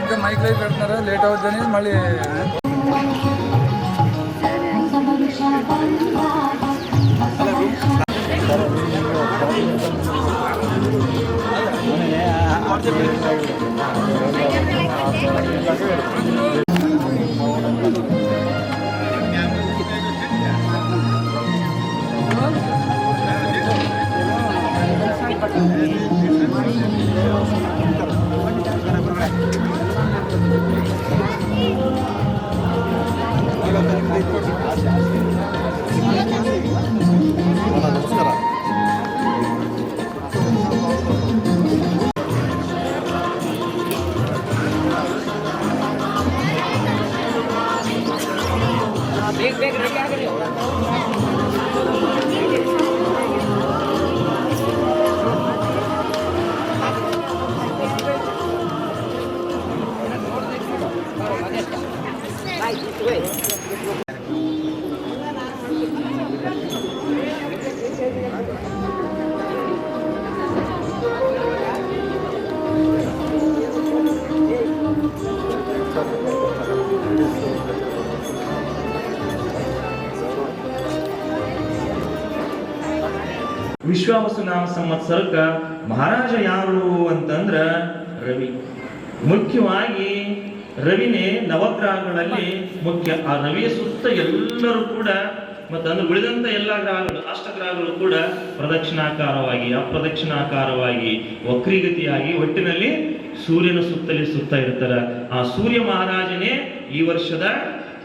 ఇంకా mic light పెడుతున్నారు late అవుతుందని మళ్ళీ ವಿಶ್ವಾವಸು ನಾಮ ಸಂವತ್ಸರಕ್ಕ ಮಹಾರಾಜ ಯಾರು ಅಂತಂದ್ರ ರವಿ. ಮುಖ್ಯವಾಗಿ ರವಿನೇ ನವಗ್ರಹಗಳಲ್ಲಿ ಮುಖ್ಯ. ಆ ರವಿಯ ಸುತ್ತ ಎಲ್ಲರೂ ಕೂಡ ಮತ್ತಂದ್ರೆ ಉಳಿದಂತ ಎಲ್ಲ ಗ್ರಹಗಳು, ಅಷ್ಟಗ್ರಹಗಳು ಕೂಡ ಪ್ರದಕ್ಷಿಣಾಕಾರವಾಗಿ, ಅಪ್ರದಕ್ಷಿಣಾಕಾರವಾಗಿ, ವಕ್ರೀಗತಿಯಾಗಿ ಒಟ್ಟಿನಲ್ಲಿ ಸೂರ್ಯನ ಸುತ್ತಲೇ ಸುತ್ತ ಇರ್ತಾರ. ಆ ಸೂರ್ಯ ಮಹಾರಾಜನೇ ಈ ವರ್ಷದ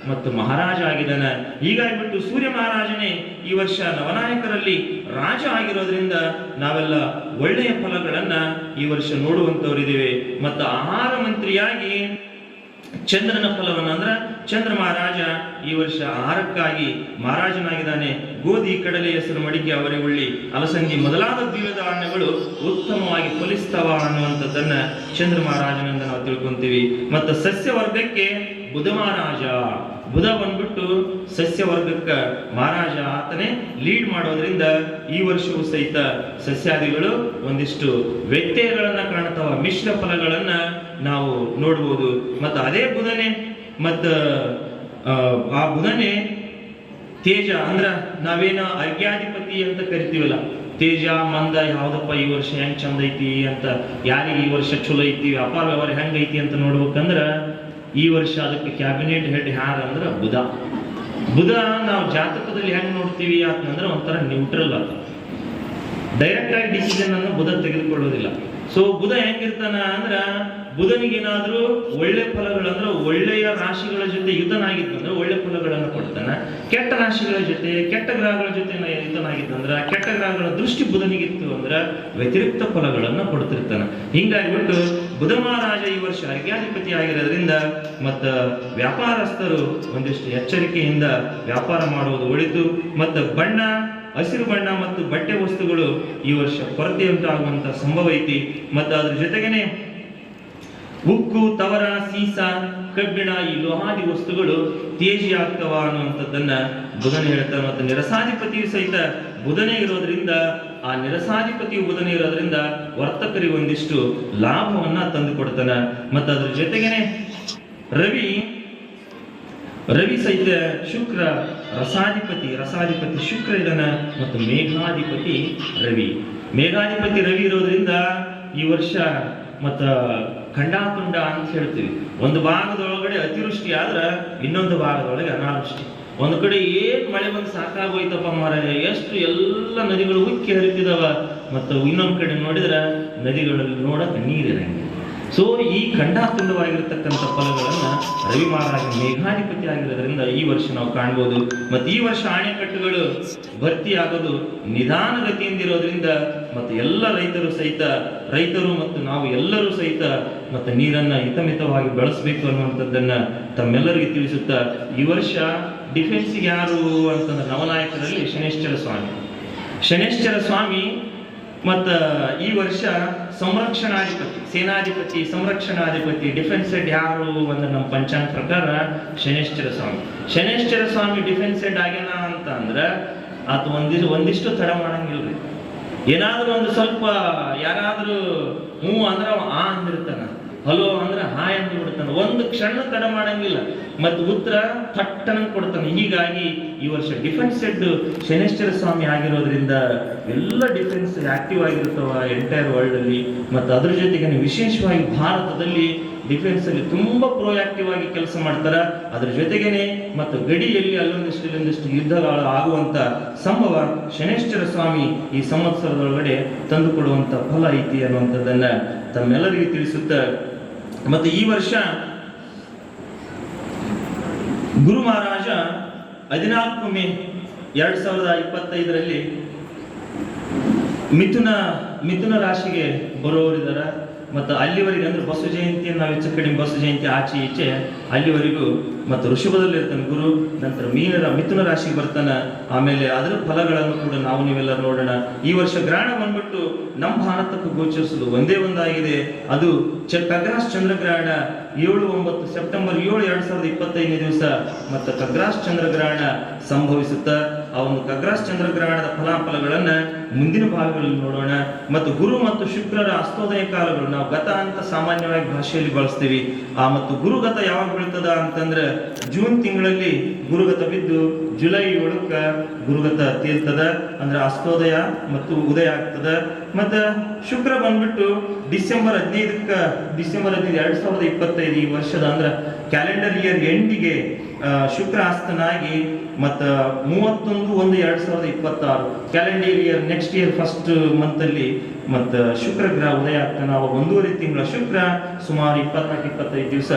ಮತ್ತು ಮಹಾರಾಜ ಆಗಿದ್ದಾನೆ. ಹೀಗಾಗಿಬಿಟ್ಟು ಸೂರ್ಯ ಮಹಾರಾಜನೇ ಈ ವರ್ಷ ನವನಾಯಕರಲ್ಲಿ ರಾಜ ಆಗಿರೋದ್ರಿಂದ ನಾವೆಲ್ಲ ಒಳ್ಳೆಯ ಫಲಗಳನ್ನ ಈ ವರ್ಷ ನೋಡುವಂತವರಿದ್ದೇವೆ ಮತ್ತು ಆಹಾರ ಮಂತ್ರಿಯಾಗಿ ಚಂದ್ರನ ಫಲವನ್ನು ಅಂದ್ರ ಚಂದ್ರ ಮಹಾರಾಜ ಈ ವರ್ಷ ಆಹಾರಕ್ಕಾಗಿ ಮಹಾರಾಜನಾಗಿದ್ದಾನೆ. ಗೋಧಿ ಕಡಲೆ ಹೆಸರು ಮಡಿಕೆ ಅವರೆ ಉಳ್ಳಿ. ಅಲಸಂದಿ ಮೊದಲಾದ ದ್ವಿವಿಧ ಹಣ್ಣುಗಳು ಉತ್ತಮವಾಗಿ ಫಲಿಸ್ತವ ಅನ್ನುವಂಥದ್ದನ್ನ ಚಂದ್ರ ಮಹಾರಾಜನಿಂದ ನಾವು ತಿಳ್ಕೊಂತೀವಿ. ಮತ್ತು ಸಸ್ಯ ವರ್ಗಕ್ಕೆ ಬುಧ ಮಹಾರಾಜ. ಬುಧ ಬಂದ್ಬಿಟ್ಟು ಸಸ್ಯ ವರ್ಗಕ್ಕೆ ಮಹಾರಾಜ ಆತನೇ ಲೀಡ್ ಮಾಡೋದ್ರಿಂದ ಈ ವರ್ಷವೂ ಸಹಿತ ಸಸ್ಯಾದಿಗಳು ಒಂದಿಷ್ಟು ವ್ಯತ್ಯಯಗಳನ್ನ ಕಾಣ್ತಾವ. ಮಿಶ್ರ ಫಲಗಳನ್ನ ನಾವು ನೋಡ್ಬೋದು. ಮತ್ತು ಅದೇ ಬುಧನೇ ಮತ್ತ ಆ, ಬುಧನೇ ತೇಜ ಅಂದ್ರ ನಾವೇನ ಅರ್ಘ್ಯಾಧಿಪತಿ ಅಂತ ಕರಿತೀವಲ್ಲ ತೇಜ ಮಂದ ಯಾವ್ದಪ್ಪ ಈ ವರ್ಷ ಹೆಂಗ್ ಚಂದ ಐತಿ ಅಂತ ಯಾರಿಗೆ ಈ ವರ್ಷ ಚಲೋ ಐತಿ ವ್ಯಾಪಾರ ವ್ಯವಹಾರ ಹೆಂಗ್ ಐತಿ ಅಂತ ನೋಡ್ಬೇಕಂದ್ರ ಈ ವರ್ಷ ಅದಕ್ಕೆ ಕ್ಯಾಬಿನೆಟ್ ಹೆಡ್ ಯಾರ ಅಂದ್ರ ಬುಧ. ಬುಧ ನಾವು ಜಾತಕದಲ್ಲಿ ಹೆಂಗ್ ನೋಡ್ತೀವಿ ಅಂತಂದ್ರೆ ಒಂಥರ ನ್ಯೂಟ್ರಲ್ ಆತ ಡೈರೆಕ್ಟ್ ಆಗಿ ಡಿಸಿಷನ್ ಅನ್ನು ಬುಧ ತೆಗೆದುಕೊಳ್ಳೋದಿಲ್ಲ. ಸೊ ಬುಧ ಹೆಂಗಿರ್ತಾನ ಅಂದ್ರ ಬುಧನಿಗೇನಾದ್ರೂ ಒಳ್ಳೆ ಫಲಗಳಂದ್ರೆ ಒಳ್ಳೆಯ ರಾಶಿಗಳ ಜೊತೆ ಯುತನಾಗಿತ್ತಂದ್ರೆ ಒಳ್ಳೆ ಫಲಗಳನ್ನು ಕೊಡ್ತಾನ. ಕೆಟ್ಟ ರಾಶಿಗಳ ಜೊತೆ, ಕೆಟ್ಟ ಗ್ರಹಗಳ ಜೊತೆ ಯುತನಾಗಿತ್ತಂದ್ರ ಕೆಟ್ಟ ಗ್ರಹಗಳ ದೃಷ್ಟಿ ಬುಧನಿಗಿತ್ತು ಅಂದ್ರ ವ್ಯತಿರಿಕ್ತ ಫಲಗಳನ್ನ ಕೊಡ್ತಿರ್ತಾನ. ಹಿಂಗಾಗಿಬಿಟ್ಟು ಬುಧ ಮಹಾರಾಜ ಈ ವರ್ಷ ಅರ್ಘ್ಯಾಧಿಪತಿ ಆಗಿರೋದ್ರಿಂದ ಮತ್ತ ವ್ಯಾಪಾರಸ್ಥರು ಒಂದಿಷ್ಟು ಎಚ್ಚರಿಕೆಯಿಂದ ವ್ಯಾಪಾರ ಮಾಡುವುದು ಒಳಿತು. ಮತ್ತ ಬಣ್ಣ, ಹಸಿರು ಬಣ್ಣ ಮತ್ತು ಬಟ್ಟೆ ವಸ್ತುಗಳು ಈ ವರ್ಷ ಕೊರತೆ ಉಂಟಾಗುವಂತ ಸಂಭವ ಐತಿ. ಮತ್ತು ಅದ್ರ ಜೊತೆಗೇನೆ ಉಕ್ಕು ತವರ, ಸೀಸ, ಕಬ್ಬಿಣ, ಈ ಲೋಹಾದಿ ವಸ್ತುಗಳು ತೇಜಿ ಆಗ್ತವ ಅನ್ನುವಂಥದ್ದನ್ನ ಬುಧನ ಹೇಳ್ತಾನೆ. ಮತ್ತು ನಿರಸಾಧಿಪತಿಯು ಸಹಿತ ಬುಧನೇ ಇರೋದ್ರಿಂದ, ಆ ನಿರಸಾಧಿಪತಿ ಬುಧನೇ ಇರೋದ್ರಿಂದ ವರ್ತಕರಿಗೆ ಒಂದಿಷ್ಟು ಲಾಭವನ್ನ ತಂದು ಕೊಡ್ತಾನ ಮತ್ತು ಅದ್ರ ಜೊತೆಗೇನೆ ರವಿ ರವಿ ಸಹಿತ ಶುಕ್ರ ರಸಾಧಿಪತಿ ರಸಾಧಿಪತಿ ಶುಕ್ರ ಇದನ್ನ ಮತ್ತು ಮೇಘಾಧಿಪತಿ ರವಿ. ಮೇಘಾಧಿಪತಿ ರವಿ ಇರೋದ್ರಿಂದ ಈ ವರ್ಷ ಮತ್ತ ಖಂಡಾತುಂಡ ಅಂತ ಹೇಳ್ತೀವಿ. ಒಂದು ಭಾಗದೊಳಗಡೆ ಅತಿವೃಷ್ಟಿ ಆದ್ರ ಇನ್ನೊಂದು ಭಾಗದೊಳಗೆ ಅನಾವೃಷ್ಟಿ. ಒಂದು ಕಡೆ ಏನ್ ಮಳೆ ಬಂದು ಸಾಕಾಗೋಯ್ತಪ್ಪ ಮಾರಾಯ, ಎಷ್ಟು ಎಲ್ಲ ನದಿಗಳು ಉಕ್ಕಿ ಹರಿತಿದಾವ. ಮತ್ತು ಇನ್ನೊಂದ್ ಕಡೆ ನೋಡಿದ್ರ ನದಿಗಳಲ್ಲಿ ನೋಡಕ್ಕೆ ನೀರಿರಂಗಿಲ್ಲ. ಸೊ ಈ ಖಂಡಾತುಂಡವಾಗಿರ್ತಕ್ಕಂಥ ಫಲಗಳನ್ನ ರವಿ ಮಹಾರಾಜ ಮೇಘಾಧಿಪತಿ ಆಗಿರೋದ್ರಿಂದ ಈ ವರ್ಷ ನಾವು ಕಾಣ್ಬೋದು. ಮತ್ತು ಈ ವರ್ಷ ಅಣೆಕಟ್ಟುಗಳು ಭರ್ತಿ ಆಗೋದು ನಿಧಾನಗತಿಯಿಂದ ಇರೋದ್ರಿಂದ ಮತ್ತು ಎಲ್ಲ ರೈತರು ಸಹಿತ, ರೈತರು ಮತ್ತು ನಾವು ಎಲ್ಲರೂ ಸಹಿತ ಮತ್ತು ನೀರನ್ನ ಹಿತಮಿತವಾಗಿ ಬಳಸಬೇಕು ಅನ್ನುವಂಥದ್ದನ್ನ ತಮ್ಮೆಲ್ಲರಿಗೂ ತಿಳಿಸುತ್ತಾ, ಈ ವರ್ಷ ಡಿಫೆನ್ಸ್ಗೆ ಯಾರು ಅಂತಂದ್ರೆ ನವನಾಯಕರಲ್ಲಿ ಶನೇಶ್ವರ ಸ್ವಾಮಿ. ಶನೇಶ್ವರ ಸ್ವಾಮಿ ಮತ್ತು ಈ ವರ್ಷ ಸಂರಕ್ಷಣಾಧಿಪತಿ, ಸೇನಾಧಿಪತಿ, ಸಂರಕ್ಷಣಾಧಿಪತಿ ಡಿಫೆನ್ಸ್ ಹೆಡ್ ಯಾರು ಅಂದ್ರೆ ನಮ್ಮ ಪಂಚಾಂಗ ಪ್ರಕಾರ ಶನೇಶ್ವರ ಸ್ವಾಮಿ. ಶನೇಶ್ವರ ಸ್ವಾಮಿ ಡಿಫೆನ್ಸ್ ಹೆಡ್ ಆಗ್ಯಾನ ಅಂತ ಅಂದ್ರ ಆತ ಒಂದಿಷ್ಟು ಒಂದಿಷ್ಟು ತಡ ಮಾಡಂಗಿಲ್ರಿ. ಏನಾದ್ರೂ ಒಂದು ಸ್ವಲ್ಪ ಯಾರಾದ್ರೂ ಹ್ಞೂ ಅಂದ್ರೆ ಆ ಅಂದಿರ್ತಾನ. ಹಲೋ ಅಂದ್ರೆ ಹಾ ಬಿಡ್ತಾನೆ ಒಂದು ಕ್ಷಣ ತಡ ಮಾಡಂಗಿಲ್ಲ. ಮತ್ತು ಉತ್ತರ ಥಟ್ಟನ ಕೊಡ್ತಾನೆ ಹೀಗಾಗಿ ಈ ವರ್ಷ ಡಿಫೆನ್ಸ್ ಹೆಡ್ ಶನೇಶ್ವರ ಸ್ವಾಮಿ ಆಗಿರೋದ್ರಿಂದ ಎಲ್ಲ ಡಿಫೆನ್ಸ್ ಆಕ್ಟಿವ್ ಆಗಿರ್ತಾವ ಎಂಟೈರ್ ವರ್ಲ್ಡ್ ಅಲ್ಲಿ. ಮತ್ತು ಅದ್ರ ಜೊತೆಗೆ ವಿಶೇಷವಾಗಿ ಭಾರತದಲ್ಲಿ ಡಿಫೆನ್ಸ್ ಅಲ್ಲಿ ತುಂಬಾ ಪ್ರೋಯಾಕ್ಟಿವ್ ಆಗಿ ಕೆಲಸ ಮಾಡ್ತಾರ. ಅದ್ರ ಜೊತೆಗೇನೆ ಮತ್ತು ಗಡಿಯಲ್ಲಿ ಅಲ್ಲೊಂದಿಷ್ಟು ಇಲ್ಲೊಂದಿಷ್ಟು ಯುದ್ಧಗಳು ಆಗುವಂತ ಸಂಭವ ಶನೇಶ್ವರ ಸ್ವಾಮಿ ಈ ಸಂವತ್ಸರದೊಳಗಡೆ ತಂದುಕೊಡುವಂತ ಫಲ ಐತಿ ಅನ್ನುವಂಥದ್ದನ್ನ ತಮ್ಮೆಲ್ಲರಿಗೂ ತಿಳಿಸುತ್ತ. ಮತ್ತು ಈ ವರ್ಷ ಗುರು ಮಹಾರಾಜ ಹದಿನಾಲ್ಕು ಮೇ ಎರಡು ಸಾವಿರದ ಇಪ್ಪತ್ತೈದರಲ್ಲಿ ಮಿಥುನ ಮಿಥುನ ರಾಶಿಗೆ ಬರೋವರಿದ್ದಾರೆ ಮತ್ತು ಅಲ್ಲಿವರೆಗೆ ಅಂದ್ರೆ ಬಸವ ಜಯಂತಿಯನ್ನು ನಾವು ಹೆಚ್ಚು ಕಡಿಮೆ ಬಸವ ಜಯಂತಿ ಆಚೆ ಈಚೆ ಅಲ್ಲಿವರೆಗೂ ಮತ್ತು ಋಷಭದಲ್ಲಿ ಇರ್ತಾನೆ ಗುರು. ನಂತರ ಮೀನರ, ಮಿಥುನ ರಾಶಿಗೆ ಬರ್ತಾನ. ಆಮೇಲೆ ಅದರ ಫಲಗಳನ್ನು ಕೂಡ ನಾವು ನೀವೆಲ್ಲ ನೋಡೋಣ. ಈ ವರ್ಷ ಗ್ರಹಣ ಬಂದ್ಬಿಟ್ಟು ನಮ್ಮ ಭಾರತಕ್ಕೂ ಗೋಚರಿಸೋದು ಒಂದೇ ಒಂದಾಗಿದೆ. ಅದು ಚ ಚಂದ್ರ ಚಂದ್ರಗ್ರಹಣ ಏಳು ಒಂಬತ್ತು ಸೆಪ್ಟೆಂಬರ್ ಏಳು ಎರಡ್ ಸಾವಿರದ ಇಪ್ಪತ್ತೈದನೇ ದಿವಸ ಮತ್ತು ಖಗ್ರಾಸ್ ಚಂದ್ರಗ್ರಹಣ ಸಂಭವಿಸುತ್ತ. ಒಂದು ಖಗ್ರಾಸ್ ಚಂದ್ರಗ್ರಹಣದ ಫಲಾಫಲಗಳನ್ನ ಮುಂದಿನ ಭಾಗಗಳಲ್ಲಿ ನೋಡೋಣ. ಮತ್ತು ಗುರು ಮತ್ತು ಶುಕ್ರರ ಅಸ್ತೋದಯ ಕಾಲಗಳು ನಾವು ಗತ ಅಂತ ಸಾಮಾನ್ಯವಾಗಿ ಭಾಷೆಯಲ್ಲಿ ಬಳಸ್ತೀವಿ. ಆ ಮತ್ತು ಗುರುಗತ ಯಾವಾಗ ಬೀಳ್ತದ ಅಂತಂದ್ರೆ ಜೂನ್ ತಿಂಗಳಲ್ಲಿ ಗುರುಗತ ಬಿದ್ದು ಜುಲೈ ಒಳಕ ಗುರುಗತ ತೀರ್ತದ. ಅಂದ್ರೆ ಅಸ್ತೋದಯ ಮತ್ತು ಉದಯ ಆಗ್ತದ. ಮತ್ತ ಶುಕ್ರ ಬಂದ್ಬಿಟ್ಟು ಡಿಸೆಂಬರ್ ಹದಿನೈದಕ್ಕ, ಡಿಸೆಂಬರ್ ಹದಿನೈದು, ಎರಡ್ ಸಾವಿರದ ಇಪ್ಪತ್ತೈದು ಈ ವರ್ಷದ ಅಂದ್ರೆ ಕ್ಯಾಲೆಂಡರ್ ಇಯರ್ ಎಂಡಿಗೆ ಶುಕ್ರ ಹಸ್ತನಾಗಿ ಮತ್ತು ಮೂವತ್ತೊಂದು ಒಂದು ಎರಡು ಸಾವಿರದ ಇಪ್ಪತ್ತಾರು calendar year next year first ಮಂತಲ್ಲಿ ಮತ್ತ ಶುಕ್ರ ಗ್ರಹ ಉದಯ ಆಗ್ತಾನೆ. ಅವಾಗ ಒಂದೂವರೆ ತಿಂಗಳ ಶುಕ್ರ, ಸುಮಾರು ಇಪ್ಪತ್ನಾಲ್ಕು, ಇಪ್ಪತ್ತೈದು ದಿವಸ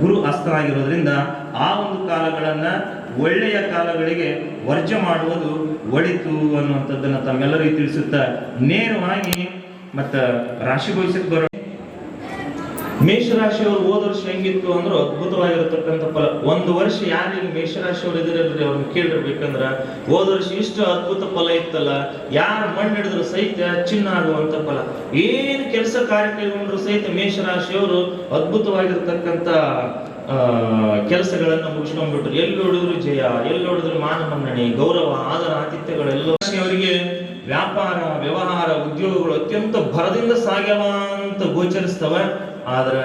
ಗುರು ಅಸ್ತನಾಗಿರೋದ್ರಿಂದ ಆ ಒಂದು ಕಾಲಗಳನ್ನ ಒಳ್ಳೆಯ ಕಾಲಗಳಿಗೆ ವರ್ಜ ಮಾಡುವುದು ಒಳಿತು ಅನ್ನುವಂಥದ್ದನ್ನು ತಮ್ಮೆಲ್ಲರಿಗೂ ತಿಳಿಸುತ್ತಾ ನೇರವಾಗಿ ಮತ್ತು ರಾಶಿ ಭವಿಷ್ಯಕ್ಕೆ ಬರೋ ಮೇಷರಾಶಿಯವರು ಹೋದ ವರ್ಷ ಹೆಂಗಿತ್ತು ಅಂದ್ರೆ ಅದ್ಭುತವಾಗಿರತಕ್ಕಂಥ ಫಲ. ಒಂದು ವರ್ಷ ಯಾರಿಗೆ ಮೇಷರಾಶಿಯವರು ಇದ್ರಲ್ಲಿ ಅವ್ರನ್ನ ಕೇಳಿರ್ಬೇಕಂದ್ರ ಹೋದ ವರ್ಷ ಇಷ್ಟು ಅದ್ಭುತ ಫಲ ಇತ್ತಲ್ಲ, ಯಾರು ಮಣ್ಣು ಹಿಡಿದ್ರು ಸಹಿತ ಚಿನ್ನ ಆಗುವಂತ ಫಲ. ಏನು ಕೆಲಸ ಕಾರ್ಯ ಕೈಗೊಂಡ್ರು ಸಹಿತ ಮೇಷರಾಶಿಯವರು ಅದ್ಭುತವಾಗಿರ್ತಕ್ಕಂಥ ಕೆಲಸಗಳನ್ನ ಮುಗಿಸ್ಕೊಂಡ್ಬಿಟ್ರು. ಎಲ್ಲಿ ನೋಡಿದ್ರು ಜಯ, ಎಲ್ಲಿ ನೋಡಿದ್ರು ಮಾನ ಮನ್ನಣೆ, ಗೌರವ, ಆದರ, ಆತಿಥ್ಯಗಳೆಲ್ಲ. ಅವರಿಗೆ ವ್ಯಾಪಾರ, ವ್ಯವಹಾರ, ಉದ್ಯೋಗಗಳು ಅತ್ಯಂತ ಭರದಿಂದ ಸಾಗ್ಯವ ಅಂತ ಗೋಚರಿಸ್ತವ. ಆದ್ರ